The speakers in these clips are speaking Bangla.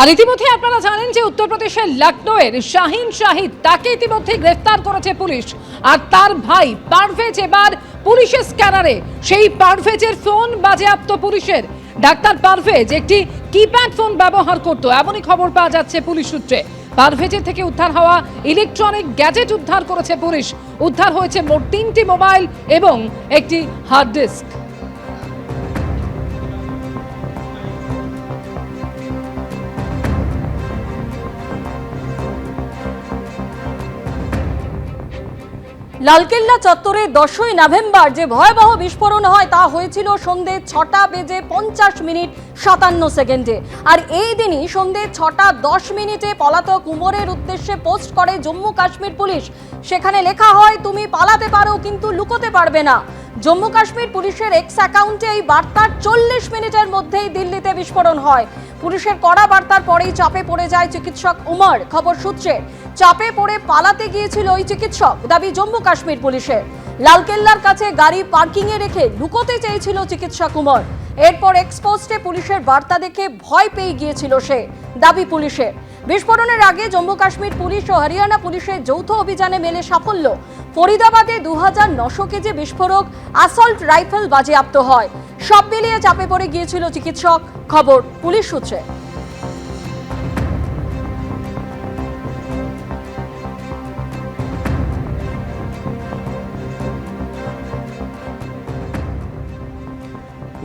আর ইতিমধ্যে আপনারা জানেন যে উত্তরপ্রদেশের লখনৌয়ের শাহিন শাহিদ, তাকে ইতিমধ্যে গ্রেফতার করেছে পুলিশ। আর তার ভাই পারভেজ এবার পুলিশের স্ক্যানারে। সেই পারভেজের ফোন বাজেয়াপ্ত পুলিশের। ডাক্তার পারভেজ একটি কিপ্যাড ফোন ব্যবহার করত। এমনই খবর পাওয়া যাচ্ছে পুলিশ সূত্রে। পারভেজের থেকে উদ্ধার হওয়া ইলেকট্রনিক গ্যাজেট উদ্ধার করেছে পুলিশ। উদ্ধার হয়েছে মোট তিনটি মোবাইল এবং একটি হার্ড ডিস্ক। লালকেল্লা চত্বরে দশই নভেম্বর যে ভয়াবহ বিস্ফোরণ হয় তা হয়েছিল সন্ধে ছটা বেজে পঞ্চাশ মিনিট সাতান্ন সেকেন্ডে। আর এই দিনই সন্ধে ছটা দশ মিনিটে পলাতক উমরের উদ্দেশ্যে পোস্ট করে জম্মু কাশ্মীর পুলিশ। সেখানে লেখা হয়, তুমি পালাতে পারো, কিন্তু লুকোতে পারবে না। জম্মু কাশ্মীর পুলিশের এক্স অ্যাকাউন্টে এই বার্তার চল্লিশ মিনিটের মধ্যেই দিল্লিতে বিস্ফোরণ হয়। পুলিশের কড়া বার্তার পরেই চাপে পড়ে যায় চিকিৎসক উমর। খবর সূত্রে, চাপে পড়ে পালাতে গিয়েছিল ওই চিকিৎসক। দাবি, জম্মু কাশ্মীর পুলিশের। লালকেল্লার কাছে গাড়ি পার্কিংয়ে রেখে লুকোতে চেয়েছিল চিকিৎসক উমর। এরপর এক্সপোস্টে পুলিশের বার্তা দেখে ভয় পেয়ে গিয়েছিল সে, দাবি পুলিশের। বিস্ফোরণের আগে জম্মু কাশ্মীর পুলিশ ও হরিয়ানা পুলিশের যৌথ অভিযানে মেলে সাফল্য। ফরিদাবাদে দু হাজার নশো কেজি বিস্ফোরক আসল্ট রাইফেল বাজেয়াপ্ত হয়। সব মিলিয়ে চাপে পড়ে গিয়েছিল চিকিৎসক। খবর পুলিশ সূত্রে।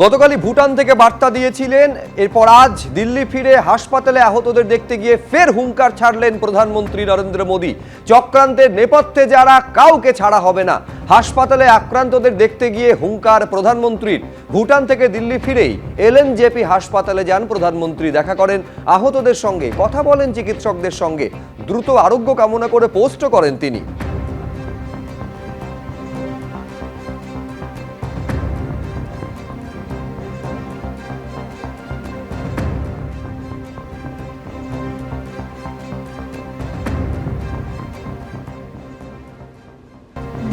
গতকালই ভুটান থেকে বার্তা দিয়েছিলেন, এরপর আজ দিল্লি ফিরে হাসপাতালে আহতদের দেখতে গিয়ে ফের হুঙ্কার ছাড়লেন প্রধানমন্ত্রী নরেন্দ্র মোদী। চক্রান্তের নেপথ্যে যারা কাউকে ছাড়া হবে না, হাসপাতালে আক্রান্তদের দেখতে গিয়ে হুঙ্কার প্রধানমন্ত্রীর। ভুটান থেকে দিল্লি ফিরেই এলেন জেপি হাসপাতালে যান প্রধানমন্ত্রী, দেখা করেন আহতদের সঙ্গে, কথা বলেন চিকিৎসকদের সঙ্গে। দ্রুত আরোগ্য কামনা করে পোস্টও করেন তিনি।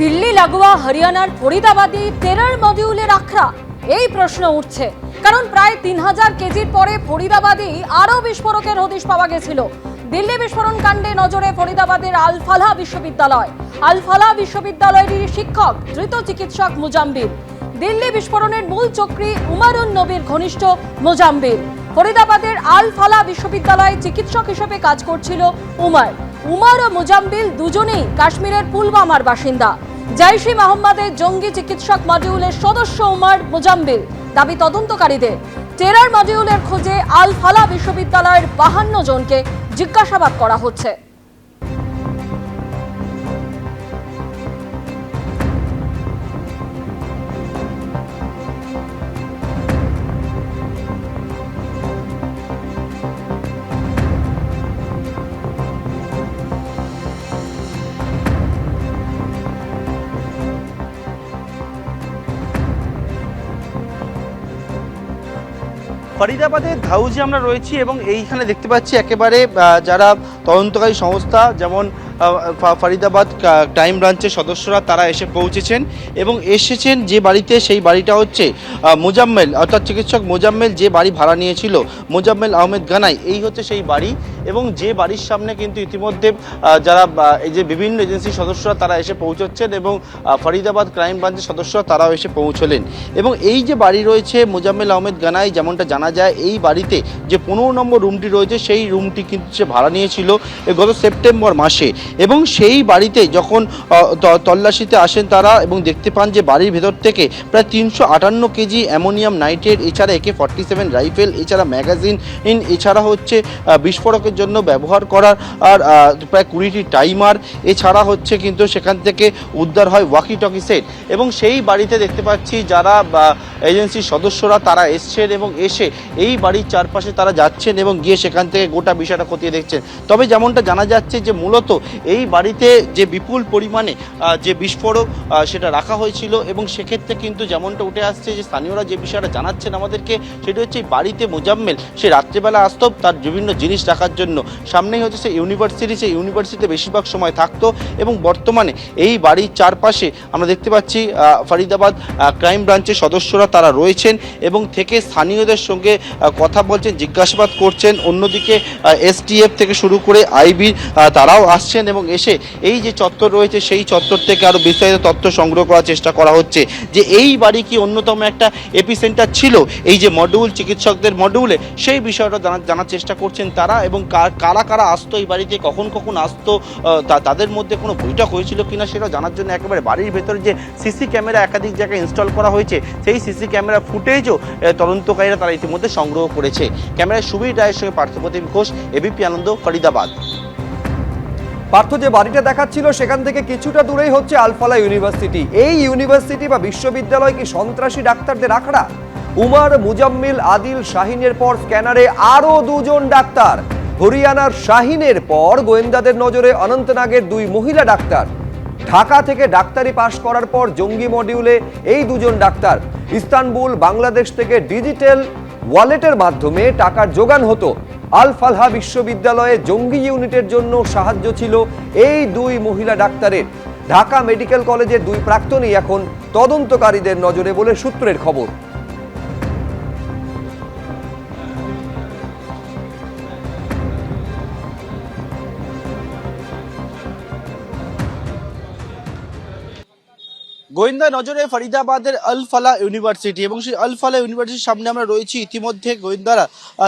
দিল্লি, লাগোয়া, হরিয়ানার ফরিদাবাদী টেরার মডিউলের আখড়া। এই প্রশ্ন উঠছে, কারণ প্রায় তিন হাজার কেজির পরে ফরিদাবাদী আরও বিস্ফোরকের হদিশ পাওয়া গেছিল। দিল্লি বিস্ফোরণ কাণ্ডে নজরে ফরিদাবাদের আলফালা বিশ্ববিদ্যালয়। আলফালা বিশ্ববিদ্যালয়েরই শিক্ষক ধৃত চিকিৎসক মুজাম্বির। দিল্লি বিস্ফোরণের মূল চক্রী উমারুন নবীর ঘনিষ্ঠ মুজাম্বির। ফরিদাবাদের আল ফালা বিশ্ববিদ্যালয়ে চিকিৎসক হিসেবে কাজ করছিল উমার। উমার ও মুজাম্বিল দুজনেই কাশ্মীরের পুলওয়ামার বাসিন্দা। জাইশি মোহাম্মদের জঙ্গি চিকিৎসক মডিউলের সদস্য উমার মুজাম্বিল দাবি তদন্তকারীদের। টেরার মডিউলের খোঁজে আল ফালা বিশ্ববিদ্যালয়ের বাহান্ন জনকে জিজ্ঞাসাবাদ করা হচ্ছে। ফরিদাবাদের ধাউজে আমরা রয়েছি এবং এইখানে দেখতে পাচ্ছি একেবারে যারা তদন্তকারী সংস্থা যেমন ফরিদাবাদ ক্রাইম ব্রাঞ্চের সদস্যরা তারা এসে পৌঁছেছেন এবং এসেছেন যে বাড়িতে, সেই বাড়িটা হচ্ছে মোজাম্মেল, অর্থাৎ চিকিৎসক মোজাম্মেল যে বাড়ি ভাড়া নিয়েছিল, মোজাম্মেল আহমেদ গানাই, এই হচ্ছে সেই বাড়ি এবং যে বাড়ির সামনে কিন্তু ইতিমধ্যে যারা এই যে বিভিন্ন এজেন্সির সদস্যরা তারা এসে পৌঁছচ্ছেন এবং ফরিদাবাদ ক্রাইম ব্রাঞ্চের সদস্যরা তারাও এসে পৌঁছলেন। এবং এই যে বাড়ি রয়েছে মোজাম্মেল আহমেদ গানাই, যেমনটা জানা যায়, এই বাড়িতে যে পনেরো নম্বর রুমটি রয়েছে, সেই রুমটি কিন্তু সে ভাড়া নিয়েছিল গত সেপ্টেম্বর মাসে। এবং সেই বাড়িতে যখন তল্লাশিতে আসেন তারা এবং দেখতে পান যে বাড়ির ভেতর থেকে প্রায় তিনশো আটান্ন কেজি অ্যামোনিয়াম নাইট্রেট, এছাড়া একে ফর্টি সেভেন রাইফেল, এছাড়া ম্যাগাজিন, ইন, এছাড়া হচ্ছে বিস্ফোরকের জন্য ব্যবহার করার, আর প্রায় কুড়িটি টাইমার, এছাড়া হচ্ছে কিন্তু সেখান থেকে উদ্ধার হয় ওয়াকি টকি সেট। এবং সেই বাড়িতে দেখতে পাচ্ছি যারা এজেন্সির সদস্যরা তারা এসছেন এবং এসে এই বাড়ির চারপাশে তারা যাচ্ছেন এবং গিয়ে সেখান থেকে গোটা বিষয়টা খতিয়ে দেখছেন। তবে যেমনটা জানা যাচ্ছে যে মূলত এই বাড়িতে যে বিপুল পরিমাণে যে বিস্ফোরক সেটা রাখা হয়েছিল এবং সেক্ষেত্রে কিন্তু যেমনটা উঠে আসছে যে স্থানীয়রা যে বিষয়টা জানাচ্ছেন আমাদেরকে, সেটা হচ্ছে বাড়িতে মোজাম্মেল, সে রাত্রেবেলা আসতো, তার বিভিন্ন জিনিস রাখার জন্য। সামনেই হচ্ছে সেই ইউনিভার্সিটি, সেই ইউনিভার্সিটিতে বেশিরভাগ সময় থাকতো এবং বর্তমানে এই বাড়ির চারপাশে আমরা দেখতে পাচ্ছি ফরিদাবাদ ক্রাইম ব্রাঞ্চের সদস্যরা তারা রয়েছেন এবং থেকে স্থানীয়দের সঙ্গে কথা বলছেন, জিজ্ঞাসাবাদ করছেন। অন্যদিকে এসটিএফ থেকে শুরু করে আইবি তারাও আসছেন। এবং এসে এই যে চত্বর রয়েছে, সেই চত্বর থেকে আরও বিস্তারিত তথ্য সংগ্রহ করার চেষ্টা করা হচ্ছে যে এই বাড়ি কি অন্যতম একটা এপিসেন্টার ছিল? এই যে মডিউল চিকিৎসকদের মডিউলে সেই বিষয়টা জানার জানার চেষ্টা করছেন তারা এবং কারা কারা আসতো এই বাড়িতে, কখন কখন আসতো তাদের মধ্যে কোনো বৈঠক হয়েছিল কিনা সেটা জানার জন্য একেবারে বাড়ির ভেতরে যে সিসি ক্যামেরা একাধিক জায়গায় ইনস্টল করা হয়েছে, সেই সিসি ক্যামেরা ফুটেজও তদন্তকারীরা তারা ইতিমধ্যে সংগ্রহ করেছে। ক্যামেরায় সুবীর রায়ের সঙ্গে পার্থপ্রতিম ঘোষ এবিপি আনন্দ, ফরিদাবাদ। পার্থ যে বাড়িটা দেখাচ্ছিল, সেখান থেকে কিছুটা দূরেই হচ্ছে আলফালা ইউনিভার্সিটি। এই ইউনিভার্সিটি বা বিশ্ববিদ্যালয় কি সন্ত্রাসী ডাক্তারদের আখড়া? উমার, মুজাম্মিল, আদিল শাহিনের পর স্ক্যানারে আরও দুজন ডাক্তার। হরিয়ানার শাহিনের পর গোয়েন্দাদের নজরে অনন্তনাগের দুই মহিলা ডাক্তার। ঢাকা থেকে ডাক্তারি পাশ করার পর জঙ্গি মডিউলে এই দুজন ডাক্তার। ইস্তানবুল, বাংলাদেশ থেকে ডিজিটাল ওয়ালেটের মাধ্যমে টাকার যোগান হতো। আল ফালহা বিশ্ববিদ্যালয়ে জঙ্গি ইউনিটের জন্য সাহায্য ছিল এই দুই মহিলা ডাক্তারের। ঢাকা মেডিকেল কলেজের দুই প্রাক্তনই এখন তদন্তকারীদের নজরে বলে সূত্রের খবর। গোয়েন্দা নজরে ফরিদাবাদের আল ফালা ইউনিভার্সিটি এবং সেই আল ফালা ইউনিভার্সিটির সামনে আমরা রয়েছি। ইতিমধ্যে গোয়েন্দারা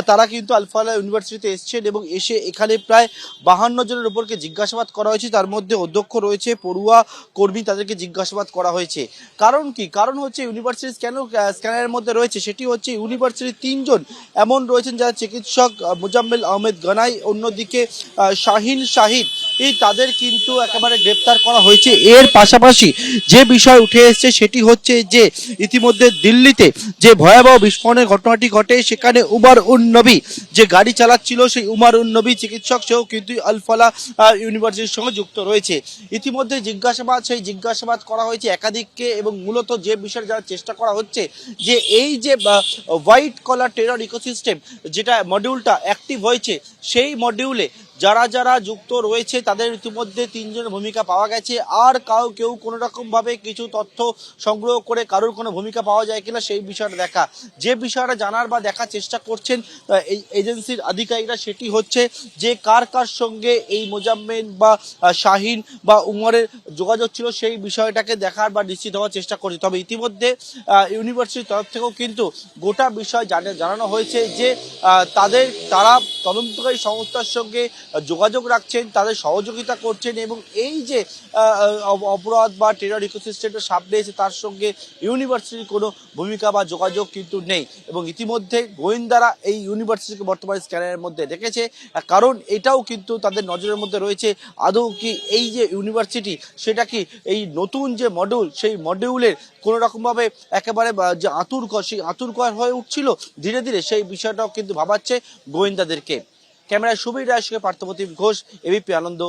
তারা কিন্তু আল ফালা ইউনিভার্সিটিতে এসছেন এবং এসে এখানে প্রায় বাহান্ন জনের উপরকে জিজ্ঞাসাবাদ করা হয়েছে। তার মধ্যে অধ্যক্ষ রয়েছে, পড়ুয়া কর্মী তাদেরকে জিজ্ঞাসাবাদ করা হয়েছে। কারণ কি? কারণ হচ্ছে ইউনিভার্সিটি কেন স্ক্যানারের মধ্যে রয়েছে, সেটি হচ্ছে ইউনিভার্সিটির তিনজন এমন রয়েছেন যারা চিকিৎসক মোজাম্মেল আহমেদ গনাই, অন্যদিকে শাহিন শাহিদ। এই তাদের কিন্তু একেবারে গ্রেপ্তার করা হয়েছে। এর পাশাপাশি যে বিষয় উঠে এসেছে সেটি হচ্ছে যে ইতিমধ্যে দিল্লিতে যে ভয়াবহ বিস্ফোরণের ঘটনাটি ঘটে, সেখানে উমার উন নবী যে গাড়ি চালাচ্ছিল, সেই উমার উন নবী চিকিৎসক সেও কিন্তু আলফালা ইউনিভার্সিটির সঙ্গে যুক্ত রয়েছে। ইতিমধ্যে জিজ্ঞাসাবাদ, সেই জিজ্ঞাসাবাদ করা হয়েছে একাধিককে এবং মূলত যে বিষয় জানার চেষ্টা করা হচ্ছে যে এই যে হোয়াইট কলার টেরর ইকোসিস্টেম, যেটা মডিউলটা অ্যাক্টিভ হয়েছে, সেই মডিউলে যারা যারা যুক্ত রয়েছে, তাদের ইতিমধ্যে তিনজনের ভূমিকা পাওয়া গেছে। আর কাউ কেউ কোনো রকম কিছু তথ্য সংগ্রহ করে কারোর কোনো ভূমিকা পাওয়া যায় কিনা সেই বিষয়টা দেখা। যে বিষয়টা জানার বা দেখার চেষ্টা করছেন এই এজেন্সির আধিকারিকরা সেটি হচ্ছে যে কার কার সঙ্গে এই মোজাম্মেন বা শাহিন বা উমরের যোগাযোগ ছিল সেই বিষয়টাকে দেখার বা নিশ্চিত হওয়ার চেষ্টা করছে। তবে ইতিমধ্যে ইউনিভার্সিটির তরফ থেকেও কিন্তু গোটা বিষয় জানা- জানানো হয়েছে যে তাদের তারা তদন্তকারী সংস্থার সঙ্গে যোগাযোগ রাখছেন, তাদের সহযোগিতা করছেন এবং এই যে অপরাধ বা টেরর ইকোসিস্টেমটা সামনে এসে তার সঙ্গে ইউনিভার্সিটির কোনো ভূমিকা বা যোগাযোগ কিন্তু নেই এবং ইতিমধ্যে গোয়েন্দারা এই ইউনিভার্সিটিকে বর্তমানে স্ক্যানারের মধ্যে রেখেছে কারণ এটাও কিন্তু তাদের নজরের মধ্যে রয়েছে, আদৌ কি এই যে ইউনিভার্সিটি সেটা কি এই নতুন যে মডিউল সেই মডিউলের কোনো রকমভাবে একেবারে যে আতুরকর সেই আতুরকর হয়ে উঠছিল, ধীরে ধীরে সেই বিষয়টাও কিন্তু ভাবাচ্ছে গোয়েন্দাদেরকে। ক্যামেরায় সুবীর রায়ের সঙ্গে পার্থপ্রতিম ঘোষ এবিপি আনন্দ।